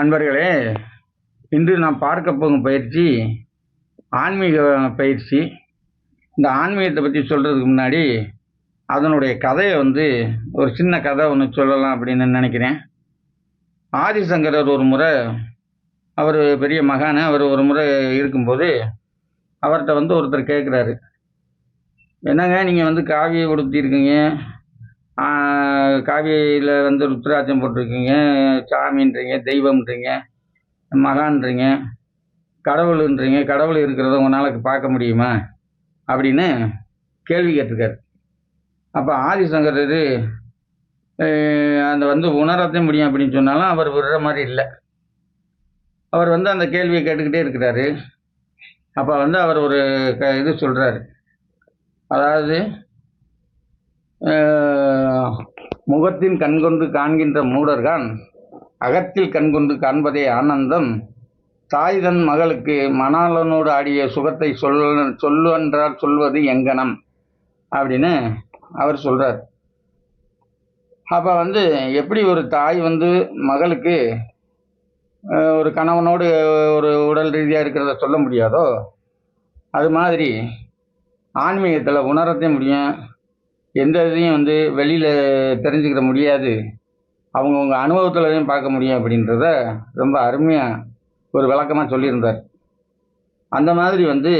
அன்பர்களே இன்று நாம் பார்க்க போகும் பயிற்சி ஆன்மீக பயிற்சி. இந்த ஆன்மீகத்தை பற்றி சொல்கிறதுக்கு முன்னாடி அதனுடைய கதையை வந்து ஒரு சின்ன கதை ஒன்று சொல்லலாம் அப்படின்னு நினைக்கிறேன். ஆதிசங்கரர் ஒரு முறை அவர் பெரிய மகான் அவர் ஒரு முறை இருக்கும்போது அவர்கிட்ட வந்து ஒருத்தர் கேட்குறாரு என்னங்க நீங்கள் வந்து காவியை உடுத்தியிருக்கீங்க? காவியில் வந்து ருத்ராட்சம் போட்டிருக்கீங்க சாமின்றீங்க தெய்வம்ன்றீங்க மகான்றீங்க கடவுளுன்றீங்க கடவுள் இருக்கிறத உங்களால் பார்க்க முடியுமா? அப்படின்னு கேள்வி கேட்டிருக்காரு. அப்போ ஆதிசங்கரர் அந்த வந்து உணரத்தையும் முடியும் அப்படின்னு சொன்னாலும் அவர் விடுற மாதிரி இல்லை. அவர் வந்து அந்த கேள்வியை கேட்டுக்கிட்டே இருக்கிறாரு. அப்போ வந்து அவர் ஒரு க இது சொல்கிறாரு அதாவது முகத்தின் கண்கொண்டு காண்கின்ற மூடர்கான் அகத்தில் கண்கொண்டு காண்பதே ஆனந்தம். தாய் தன் மகளுக்கு மணாளனோடு ஆடிய சுகத்தை சொல் சொல்லுவென்றால் சொல்வது எங்கனம்? அப்படின்னு அவர் சொல்கிறார் அப்போ வந்து எப்படி ஒரு தாய் வந்து மகளுக்கு ஒரு கணவனோடு ஒரு உடல் ரீதியாக இருக்கிறத சொல்ல முடியாதோ அது மாதிரி ஆன்மீகத்தில் உணரத்தையும் முடியும். எந்த இதையும் வந்து வெளியில் தெரிஞ்சுக்கிற முடியாது. அவங்கவுங்க அனுபவத்துலதையும் பார்க்க முடியும் அப்படின்றத ரொம்ப அருமையாக ஒரு விளக்கமாக சொல்லியிருந்தார். அந்த மாதிரி வந்து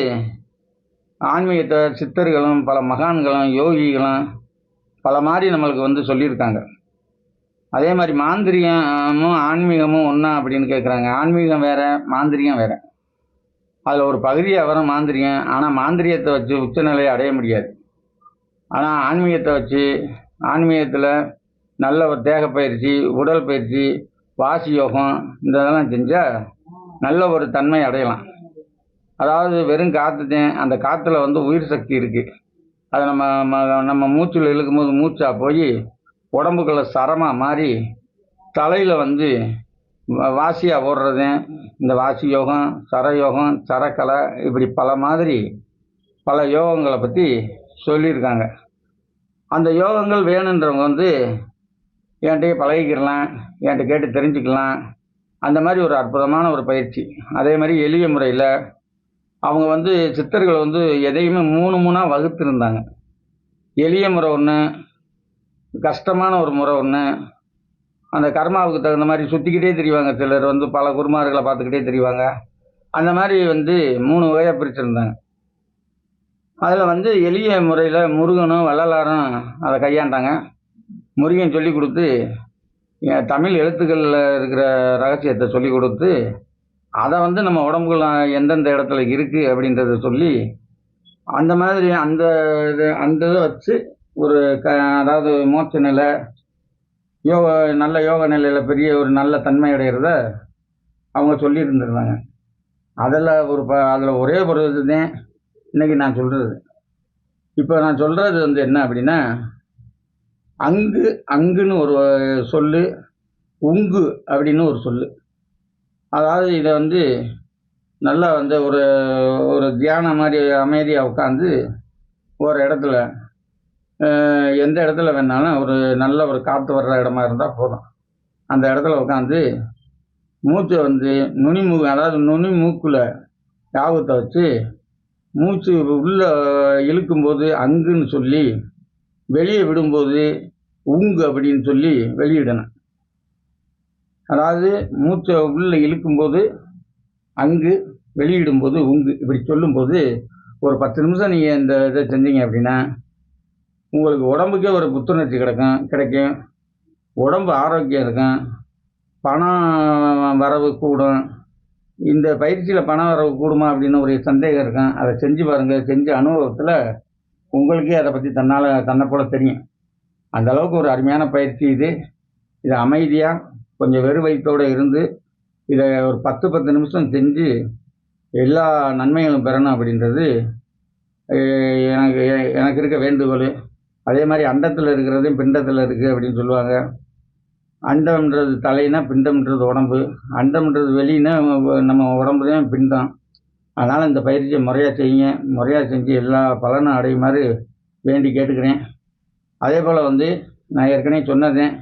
ஆன்மீகத்தை சித்தர்களும் பல மகான்களும் யோகிகளும் பல மாதிரி நம்மளுக்கு வந்து சொல்லியிருக்காங்க. அதே மாதிரி மாந்திரிகமும் ஆன்மீகமும் ஒன்றா அப்படின்னு கேட்குறாங்க ஆன்மீகம் வேறு மாந்திரிகம் வேறு. அதில் ஒரு பகுதியாக வரும் மாந்திரியம் ஆனால் மாந்திரியத்தை வச்சு உச்சநிலையை அடைய முடியாது. ஆனால் ஆன்மீகத்தை வச்சு ஆன்மீகத்தில் நல்ல ஒரு தேக பயிற்சி உடல் பயிற்சி வாசி யோகம் இந்த இதெல்லாம் செஞ்சால் நல்ல ஒரு தன்மை அடையலாம். அதாவது வெறும் காற்று அந்த காற்றுல வந்து உயிர் சக்தி இருக்குது அதை நம்ம ம- நம்ம மூச்சில் இழுக்கும்போது மூச்சா போய் உடம்புக்குள்ள சரமாக மாறி தலையில் வந்து வாசியாக ஓடுறது இந்த வாசி யோகம் சர யோகம் சரக்கலை இப்படி பல மாதிரி பல யோகங்களை பற்றி சொல்லியிருக்காங்க. அந்த யோகங்கள் வேணுன்றவங்க வந்து என்கிட்டயே பழகிக்கிறலாம் என்கிட்ட கேட்டு தெரிஞ்சுக்கலாம். அந்த மாதிரி ஒரு அற்புதமான ஒரு பயிற்சி. அதே மாதிரி எளிய முறையில் அவங்க வந்து சித்தர்கள் வந்து எதையுமே மூணு மூணாக வகுத்திருந்தாங்க. எளிய முறை ஒன்று கஷ்டமான ஒரு முறை ஒன்று அந்த கர்மாவுக்கு தகுந்த மாதிரி சுற்றிக்கிட்டே தெரிவாங்க. சிலர் வந்து பல குருமார்களை பார்த்துக்கிட்டே தெரிவாங்க. அந்த மாதிரி வந்து மூணு வகையாக பிரிச்சுருந்தாங்க. அதில் வந்து எளிய முறையில் முருகனும் வள்ளலாரும் அதை கையாண்டாங்க. முருகன் சொல்லி கொடுத்து என் தமிழ் எழுத்துக்களில் இருக்கிற ரகசியத்தை சொல்லி கொடுத்து அதை வந்து நம்ம உடம்புக்குள்ள எந்தெந்த இடத்துல இருக்குது அப்படின்றத சொல்லி அந்த மாதிரி அந்த இது அந்த இதை வச்சு ஒரு க அதாவது மோட்ச நிலை யோக நல்ல யோக நிலையில் பெரிய ஒரு நல்ல தன்மை அடைகிறத அவங்க சொல்லியிருந்துருந்தாங்க. அதில் ஒரு ப அதில் ஒரே ஒரு இதுதான். இன்னைக்கு நான் சொல்கிறது இப்போ நான் சொல்கிறது வந்து என்ன அப்படின்னா அங்கு அங்குன்னு ஒரு சொல்லு உங்கு அப்படின்னு ஒரு சொல்லு. அதாவது இதை வந்து நல்லா வந்து ஒரு ஒரு தியானம் மாதிரி அமைதியாக உட்காந்து ஒரு இடத்துல எந்த இடத்துல வேணாலும் ஒரு நல்ல ஒரு காற்று வர்ற இடமா இருந்தால் போதும். அந்த இடத்துல உட்காந்து மூச்சை வந்து நுனி மூ அதாவது நுனி மூக்கில் யாபத்தை வச்சு மூச்சு உள்ள இழுக்கும்போது அங்குன்னு சொல்லி வெளியே விடும்போது உங்கு அப்படின்னு சொல்லி வெளியிடணும். அதாவது மூச்சை உள்ளே இழுக்கும்போது அங்கு வெளியிடும்போது உங்கு இப்படி சொல்லும்போது ஒரு பத்து நிமிஷம் நீங்கள் இந்த இதை செஞ்சீங்க அப்படின்னா உங்களுக்கு உடம்புக்கே ஒரு புத்துணர்ச்சி கிடைக்கும் கிடைக்கும். உடம்பு ஆரோக்கியம் இருக்கும். பணம் வரவு கூடும். இந்த பயிற்சியில் பண வரவு கூடுமா அப்படின்னு ஒரு சந்தேகம் இருக்கும் அதை செஞ்சு பாருங்கள் செஞ்ச அனுபவத்தில் உங்களுக்கே அதை பற்றி தன்னால் தன்னை போல தெரியும். அந்த அளவுக்கு ஒரு அருமையான பயிற்சி இது. இது அமைதியாக கொஞ்சம் வெறு வயிற்றோடு இருந்து இதை ஒரு பத்து பத்து நிமிஷம் செஞ்சு எல்லா நன்மைகளும் பெறணும் அப்படின்றது எனக்கு எனக்கு இருக்க வேண்டுகோள். அதே மாதிரி அண்டத்தில் இருக்கிறதையும் பிண்டத்தில் இருக்குது அப்படின்னு சொல்லுவாங்க. அண்டம்ன்றது தலைனா பிண்டம்ன்றது உடம்பு அண்டம்ன்றது வெளியினா நம்ம உடம்பு தான் பிண்டம். அதனால் இந்த பயிற்சியை முறையாக செய்யுங்க. முறையாக செஞ்சு எல்லா பலனும் அடையுமாறு வேண்டி கேட்டுக்கிறேன். அதே போல் வந்து நான் ஏற்கனவே சொன்னதேன்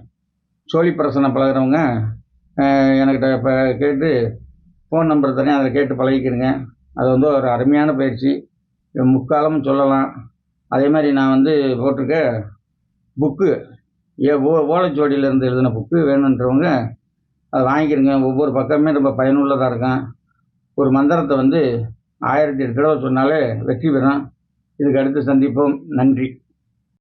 சோழி பிரசனை பழகுறவங்க எனக்கிட்ட இப்போ கேட்டு ஃபோன் நம்பர் தரேன் அதை கேட்டு பழகிக்கிறேங்க அது வந்து ஒரு அருமையான பயிற்சி. முக்காலமும் சொல்லலாம். அதே மாதிரி நான் வந்து போட்டிருக்க புக்கு ஏ ஓ ஓலைச்சுவடியிலேருந்து எழுதின புக்கு வேணுன்றவங்க அதை வாங்கிக்கிறங்க ஒவ்வொரு பக்கமே ரொம்ப பயனுள்ளதாக இருக்கும். ஒரு மந்திரத்தை வந்து ஆயிரத்தி எட்டு தடவை சொன்னாலே வெற்றி பெறும். இதுக்கு அடுத்து சந்திப்போம். நன்றி.